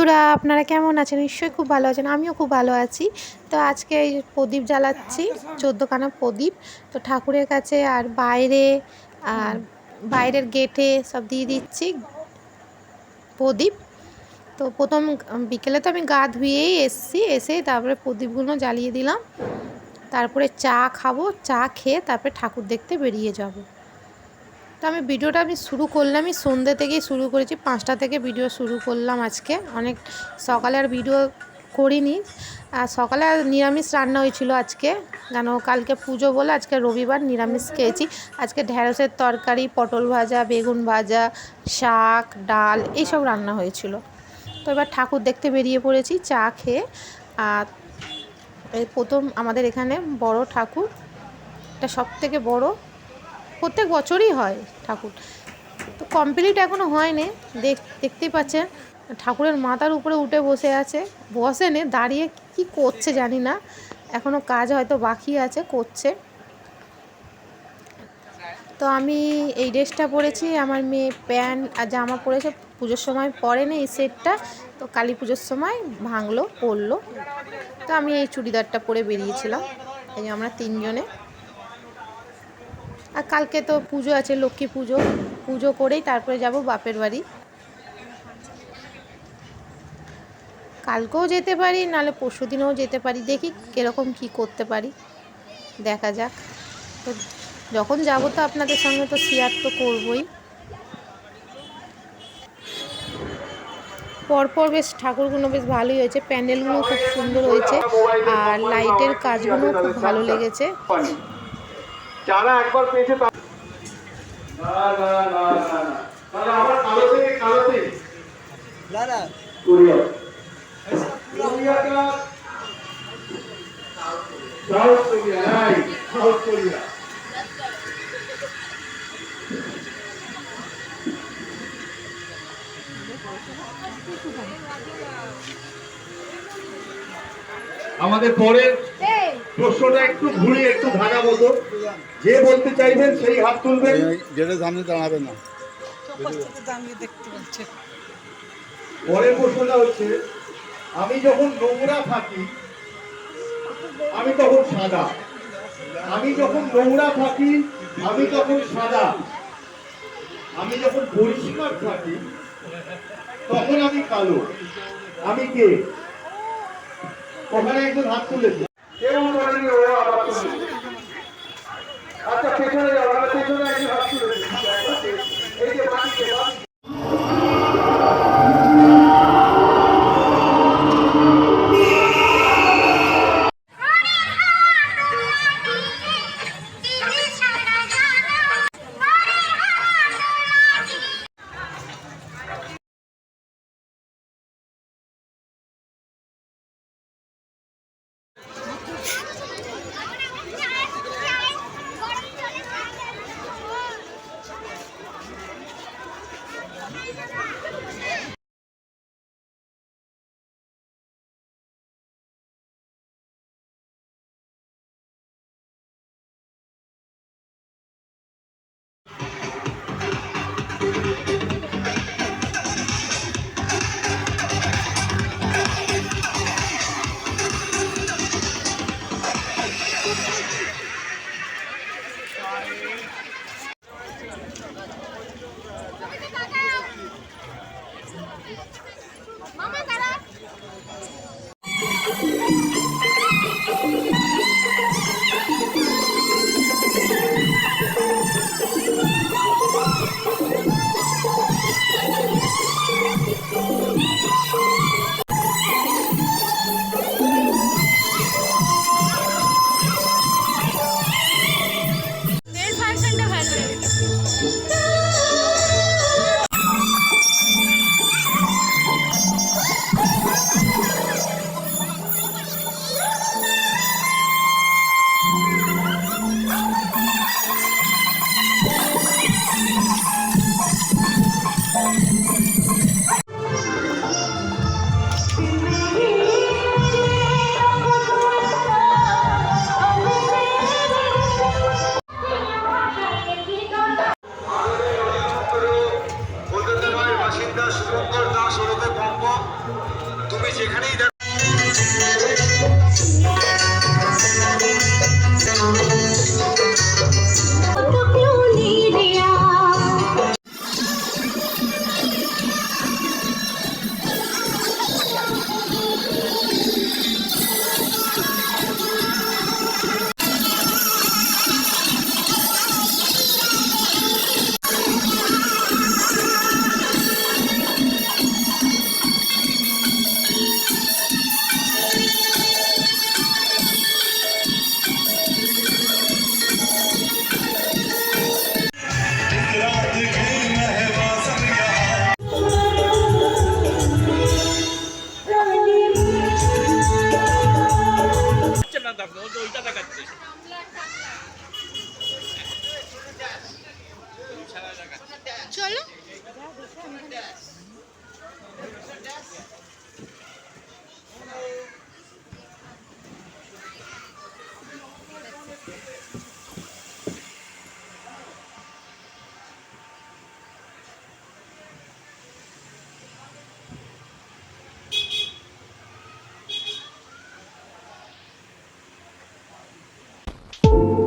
বন্ধুরা, আপনারা কেমন আছেন? নিশ্চয়ই খুব ভালো আছেন, আমিও খুব ভালো আছি। তো আজকে এই প্রদীপ জ্বালাচ্ছি, চোদ্দোখানা প্রদীপ। তো ঠাকুরের কাছে আর বাইরে, আর বাইরের গেটে সব দিয়ে দিচ্ছি প্রদীপ। তো প্রথম বিকেলে তো আমি গা ধুয়েই এসছি, এসে তারপরে প্রদীপগুলো জ্বালিয়ে দিলাম। তারপরে চা খাব, চা খেয়ে তারপরে ঠাকুর দেখতে বেরিয়ে যাব। তো আমি ভিডিওটা আমি শুরু করলামই। সন্ধ্যে থেকেই শুরু করেছি। পাঁচটা থেকে ভিডিও শুরু করলাম আজকে। অনেক সকালে আর ভিডিও করিনি। আর সকালে নিরামিষ রান্না হয়েছিল আজকে। কেন কালকে পুজো বলে আজকে রবিবার নিরামিষ খেয়েছি। আজকে ঢ্যাঁড়সের তরকারি, পটল ভাজা, বেগুন ভাজা, শাক, ডাল এইসব রান্না হয়েছিল। তো এবার ঠাকুর দেখতে বেরিয়ে পড়েছি চা খেয়ে। আর প্রথম আমাদের এখানে বড় ঠাকুর। এটা সব থেকে বড়। প্রত্যেক বছরই হয় ঠাকুর। তো কমপ্লিট এখনও হয়নি। দেখ, দেখতেই পাচ্ছেন, ঠাকুরের মাথার উপরে উঠে বসে আছে। বসে নে, দাঁড়িয়ে কি করছে জানি না। এখনও কাজ হয়তো বাকি আছে, করছে। তো আমি এই ড্রেসটা পরেছি, আমার মেয়ে প্যান্ট আর জামা পরেছে। পুজোর সময় পরেনি এই সেটটা। তো কালী পুজোর সময় ভাঙলো, পরলো। তো আমি এই চুড়িদারটা পরে বেরিয়েছিলাম। এই আমরা তিনজনে। আর কালকে তো পুজো আছে, লক্ষ্মী পুজো। পুজো করেই তারপরে যাব বাপের বাড়ি। কালকেও যেতে পারি, নাহলে পরশু দিনেও যেতে পারি। দেখি কীরকম কি করতে পারি। দেখা যাক। তো যখন যাব তো আপনাদের সঙ্গে তো শেয়ার তো করবই। পরপর বেশ, ঠাকুরগুলো বেশ ভালোই হয়েছে। প্যান্ডেলগুলো খুব সুন্দর হয়েছে। আর লাইটের কাজগুলো খুব ভালো লেগেছে। যারা একবার পেয়েছে তা- না না না না না। তাহলে আবার কালো থেকে কালোতে। না না। Korea. কোরিয়াটা South Korea right South Korea. আমাদের পরের প্রশ্নটা একটু ঘুরিয়ে একটু ভাগা মতো। যে বলতে চাইবেন সেই হাত তুলবেন। যেটা সামনে দাঁড়াবে না। পরের প্রশ্নটা হচ্ছে আমি যখন নোংরা থাকি আমি তখন সাদা। আমি যখন নোংরা থাকি আমি তখন সাদা। আমি যখন পরিষ্কার থাকি তখন আমি কালো। আমি কে? ওখানে একজন হাত তুলেছে? কেউ করেনি ও আবার তুমি আচ্ছা পেছনে যাও, আমরা পেছনে একজন হাত এই যে বাড়িতে বাড়িতে Yeah. Bye.